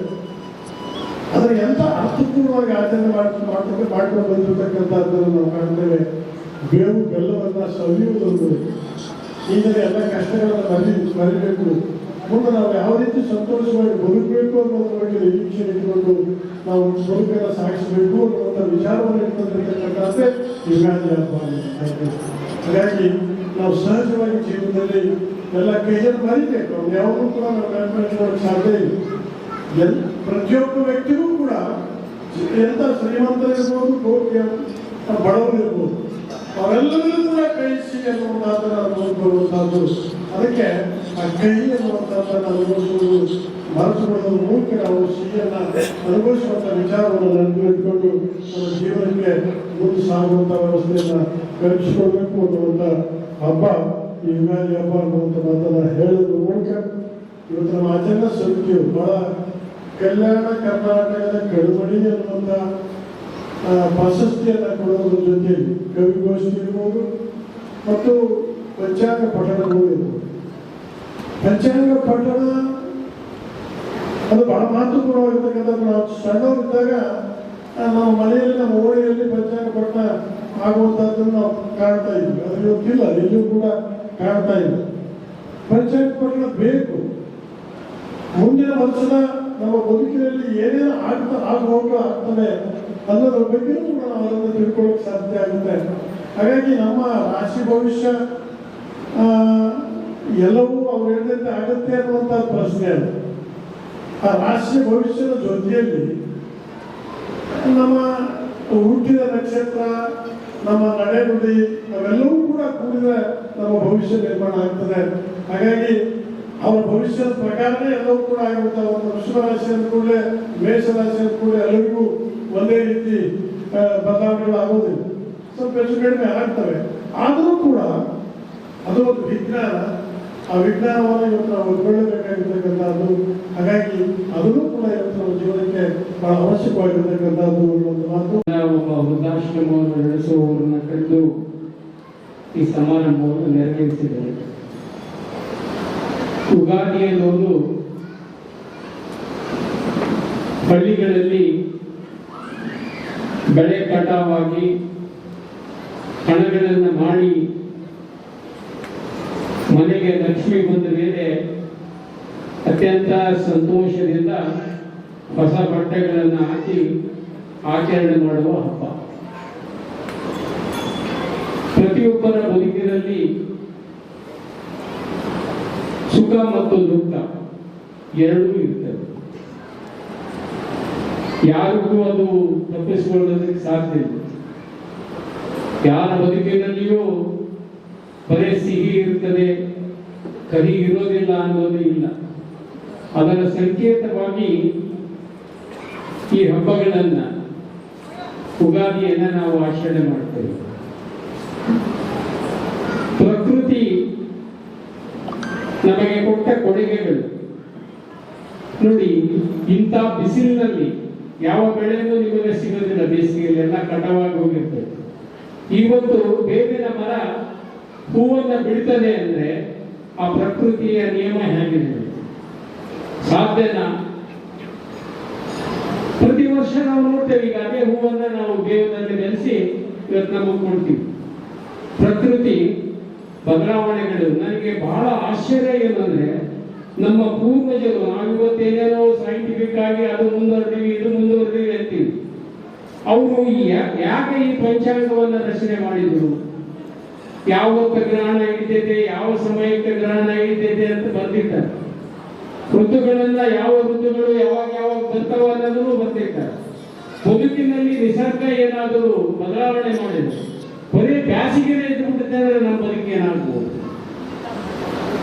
ಆದರೆ ಎಂತ ಅರ್ಥಪೂರ್ಣವಾಗಿ ಆಚರಣೆ ಮಾಡ್ಕೊಂಡು ಮಾಡ್ಕೊಂಡು ಬಂದಿರತಕ್ಕಂಥದ್ದನ್ನು ನಾವು ಕಾಣ್ತೇವೆ. ಬೇವು, ಬೆಲ್ಲವನ್ನ ಸವಿಯುವುದೊಂದು ಈಗ ಎಲ್ಲ ಕಷ್ಟಗಳನ್ನು ಮರಿ, ಮರಿಬೇಕು. ಮುಂದೆ ನಾವು ಯಾವ ರೀತಿ ಸಂತೋಷವಾಗಿ ಬದುಕಬೇಕು ಅನ್ನೋದ್ರ ಬಗ್ಗೆ ನಿರೀಕ್ಷೆ ಇಟ್ಕೊಂಡು ನಾವು ಬದುಕನ್ನು ಸಾಗಿಸಬೇಕು ಅನ್ನುವಂಥ ವಿಚಾರವನ್ನು ಇಟ್ಕೊಂಡಿರ್ತಕ್ಕಂಥದ್ದೇ ಯುಗಾದಿ ಹಬ್ಬ. ಹಾಗಾಗಿ ನಾವು ಸಹಜವಾಗಿ ಜೀವನದಲ್ಲಿ ಎಲ್ಲ ಕೈಯಲ್ಲಿ ಮರಿಬೇಕು ಅವ್ರು ಯಾವುದೂ ಕೂಡ ನಾವು ನೆನಪಿಟ್ಕೊಳ್ಳೋಕೆ ಸಾಧ್ಯ ಇಲ್ಲ. ಎಲ್, ಪ್ರತಿಯೊಬ್ಬ ವ್ಯಕ್ತಿಗೂ ಕೂಡ ಎಂತ ಶ್ರೀಮಂತರಿರ್ಬೋದು ಕೋಟಿ ಬಡವರು ಇರ್ಬೋದು, ಅವರೆಲ್ಲರೂ ಕೂಡ ಕಳಿಸಿ ಸಿಹಿ ಅನ್ನುವಂಥದ್ದನ್ನು ನೋಡ್ಕೊಳ್ಳುವಂಥದ್ದು ಅದಕ್ಕೆ ಆ ಕೈ ಅನ್ನುವಂಥದ್ದನ್ನು ಅನುಭವಿಸುವುದು ಮರೆತು ಬಿಡೋದ್ರ ಮೂಲಕ ನಾವು ಸಿಹಿಯನ್ನು ಅನುಭವಿಸುವಂಥ ವಿಚಾರವನ್ನು ನೆನಪಿಟ್ಕೊಂಡು ನಮ್ಮ ಜೀವನಕ್ಕೆ ಮುಂದೆ ಸಾಗುವಂಥ ವ್ಯವಸ್ಥೆಯನ್ನು ಕಲ್ಪಿಸಿಕೊಳ್ಬೇಕು ಅನ್ನುವಂಥ ಹಬ್ಬ ಈ ಯುಗಾದಿ ಹಬ್ಬ ಅನ್ನುವಂಥ ಮಾತನ್ನು ಹೇಳೋದ್ರ ಮೂಲಕ ಇವತ್ತು ನಮ್ಮ ಆಚರಣೆ ಸಮಿತಿಯು ಬಹಳ ಕಲ್ಯಾಣ ಕರ್ನಾಟಕದ ಕಡುಮಡಿ ಅನ್ನುವಂಥ ಪ್ರಶಸ್ತಿಯನ್ನು ಕೊಡೋದ್ರ ಜೊತೆ ಕವಿಗೋಷ್ಠಿ ಇರ್ಬೋದು ಮತ್ತು ಪಂಚಾಂಗ ಪಠಣಗಳು ಇರ್ಬೋದು. ಪಂಚಾಂಗ ಪಠಣ ಅದು ಬಹಳ ಮಹತ್ವಪೂರ್ಣವಾಗಿರ್ತಕ್ಕಂಥ ನಾವು ಸಣ್ಣವರಿದ್ದಾಗ ನಾವು ಮನೆಯಲ್ಲಿ, ನಮ್ಮ ಓಣಿಯಲ್ಲಿ ಪಂಚಾಂಗ ಕೊಟ್ಟ ಆಗುವಂಥದ್ದನ್ನು ನಾವು ಕಾಣ್ತಾ ಇದ್ವಿ. ಅದು ಇವತ್ತಿಲ್ಲ ಎಲ್ಲೂ ಕೂಡ ಕಾಣ್ತಾ ಇಲ್ಲ ಪಂಚಾಯತ್ ಕೊಟ್ಟ ಬೇಕು. ಮುಂದಿನ ವರ್ಷದ ನಮ್ಮ ಬದುಕಿನಲ್ಲಿ ಏನೇನು ಆಗ್ತಾ ಆಗುವಾಗ ಆಗ್ತದೆ ಅನ್ನೋದ್ರ ಬಗ್ಗೆ ಕೂಡ ನಾವು ಅದನ್ನು ತಿಳ್ಕೊಳ್ಳೋಕೆ ಸಾಧ್ಯ ಆಗುತ್ತೆ. ಹಾಗಾಗಿ ನಮ್ಮ ರಾಶಿ ಭವಿಷ್ಯ ಎಲ್ಲವೂ ಅವ್ರು ಹೇಳಿದಂತೆ ಆಗುತ್ತೆ ಅನ್ನುವಂಥ ಪ್ರಶ್ನೆ ಅದು. ಆ ರಾಶಿ ಭವಿಷ್ಯದ ಜೊತೆಯಲ್ಲಿ ನಮ್ಮ ಹುಟ್ಟಿದ ನಕ್ಷತ್ರ, ನಮ್ಮ ನಡೆನುಡಿ ಅವೆಲ್ಲವೂ ಕೂಡ ಕೂಡಿದ ನಮ್ಮ ಭವಿಷ್ಯ ನಿರ್ಮಾಣ ಆಗ್ತದೆ. ಹಾಗಾಗಿ ಅವರ ಭವಿಷ್ಯದ ಪ್ರಕಾರನೇ ಎಲ್ಲವೂ ಕೂಡ ಆಗಿರುತ್ತೆ. ಒಂದು ವೃಷಭ ರಾಶಿ ಅಂದ ಕೂಡಲೇ ಮೇಷ ರಾಶಿ ಅಂದ ಕೂಡಲೇ ಎಲ್ಲರಿಗೂ ಒಂದೇ ರೀತಿ ಬದಲಾವಣೆಗಳು ಆಗೋದಿಲ್ಲ. ಸ್ವಲ್ಪ ಹೆಚ್ಚು ಕಡಿಮೆ ಆಗ್ತವೆ. ಆದರೂ ಕೂಡ ಅದು ಒಂದು ವಿಜ್ಞಾನ. ಆ ವಿಜ್ಞಾನವನ್ನು ಇವತ್ತು ನಾವು ಉಳ್ಕೊಳ್ಳಬೇಕಾಗಿರ್ತಕ್ಕಂಥದ್ದು ಹಾಗಾಗಿ ಅದನ್ನು ಕೂಡ ಇವತ್ತು ನಮ್ಮ ಜೀವನಕ್ಕೆ ಬಹಳ ಅವಶ್ಯಕವಾಗಿರ್ತಕ್ಕಂಥದ್ದು ಅನ್ನುವಂಥ ಮಾತು. ಒಬ್ಬ ವೃದ್ಧಾಶ್ರಮವನ್ನು ನಡೆಸುವವರನ್ನ ಕಂಡು ಈ ಸಮಾರಂಭವನ್ನು ನೆರವೇರಿಸಿದ್ದಾರೆ ಯುಗಾದಿ ಅನ್ನೋದು ಹಳ್ಳಿಗಳಲ್ಲಿ ಬೆಳೆ ಕಟಾವಾಗಿ ಹಣಗಳನ್ನು ಮಾಡಿ ಮನೆಗೆ ಲಕ್ಷ್ಮಿ ಬಂದ ಮೇಲೆ ಅತ್ಯಂತ ಸಂತೋಷದಿಂದ ಹೊಸ ಬಟ್ಟೆಗಳನ್ನು ಹಾಕಿ ಆಚರಣೆ ಮಾಡುವ ಹಬ್ಬ. ಪ್ರತಿಯೊಬ್ಬರ ಬದುಕಿನಲ್ಲಿ ಸುಖ ಮತ್ತು ದುಃಖ ಎರಡೂ ಇರ್ತದೆ. ಯಾರಿಗೂ ಅದು ತಪ್ಪಿಸಿಕೊಳ್ಳೋದಕ್ಕೆ ಸಾಧ್ಯ ಇಲ್ಲ. ಯಾರ ಬದುಕಿನಲ್ಲಿಯೂ ಬರೀ ಸಿಹಿ ಕಹಿ ಇರೋದಿಲ್ಲ ಅನ್ನೋದು ಇಲ್ಲ. ಅದರ ಸಂಕೇತವಾಗಿ ಈ ಹಬ್ಬಗಳನ್ನ ಉಗಾದಿಯನ್ನ ನಾವು ಆಚರಣೆ ಮಾಡ್ತೇವೆ. ಪ್ರಕೃತಿ ನಮಗೆ ಕೊಟ್ಟ ಕೊಡುಗೆಗಳು. ನೋಡಿ, ಇಂಥ ಬಿಸಿಲಿನಲ್ಲಿ ಯಾವ ಬೆಳೆನೂ ನಿಮಗೆ ಸಿಗೋದಿಲ್ಲ ಬೇಸಿಗೆಯಲ್ಲಿ ಎಲ್ಲ ಕಟವಾಗಿ ಹೋಗಿರ್ತದೆ. ಇವತ್ತು ಬೇವಿನ ಮರ ಹೂವನ್ನ ಬಿಡ್ತದೆ ಅಂದ್ರೆ ಆ ಪ್ರಕೃತಿಯ ನಿಯಮ ಹೇಗಿದೆ? ಸಾಧ್ಯನಾ? ಪ್ರತಿ ವರ್ಷ ನಾವು ನೋಡ್ತೇವೆ ಈಗ ಅದೇ ಹೂವನ್ನ ನಾವು ಬೇವಿನಲ್ಲಿ ನೆಲೆಸಿ ಇವತ್ತು ನಮಗೆ ಕೊಡ್ತೀವಿ. ಪ್ರಕೃತಿ, ಬದಲಾವಣೆಗಳು. ನನಗೆ ಬಹಳ ಆಶ್ಚರ್ಯ ಏನಂದ್ರೆ, ನಮ್ಮ ಪೂರ್ವಜರು, ನಾವು ಇವತ್ತೇನೇನೋ ಸೈಂಟಿಫಿಕ್ ಆಗಿ ಅದು ಮುಂದುವರೆದೀವಿ, ಇದು ಮುಂದುವರೆದೀವಿ ಅಂತೀವಿ. ಅವರು ಯಾಕೆ ಈ ಪಂಚಾಂಗವನ್ನು ರಚನೆ ಮಾಡಿದ್ರು? ಯಾವತ್ತ ಗ್ರಹಣ ಹಿಡಿತೈತೆ ಯಾವ ಸಮಯಕ್ಕೆ ಗ್ರಹಣ ಹಿಡಿತೈತೆ ಅಂತ ಬರ್ತಿರ್ತಾರೆ ಋತುಗಳೆಲ್ಲ ಯಾವ ಋತುಗಳು, ಯಾವಾಗ ಯಾವಾಗ ಬರ್ತಾವ ಅನ್ನೋದನ್ನು ಬರ್ತಿರ್ತಾರೆ ಬದುಕಿನಲ್ಲಿ ನಿಸರ್ಗ ಏನಾದರೂ ಬದಲಾವಣೆ ಮಾಡಿದ್ರು, ಬರೀ ಬ್ಯಾಸಿಗೆ ಎದ್ದು ಅಂದ್ರೆ ನಮ್ಮ ಬದುಕಿ ಏನಾಗ್ಬೋದು?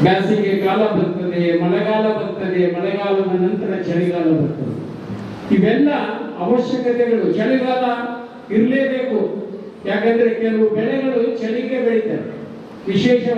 ಬ್ಯಾಸಿಗೆ ಕಾಲ ಬರ್ತದೆ, ಮಳೆಗಾಲ ಬರ್ತದೆ, ಮಳೆಗಾಲದ ನಂತರ ಚಳಿಗಾಲ ಬರ್ತದೆ. ಇವೆಲ್ಲ ಅವಶ್ಯಕತೆಗಳು. ಚಳಿಗಾಲ ಇರಲೇಬೇಕು. ಯಾಕಂದ್ರೆ ಕೆಲವು ಬೆಳೆಗಳು ಚಳಿಗೆ ಬೆಳೀತವೆ. ವಿಶೇಷವಾಗಿ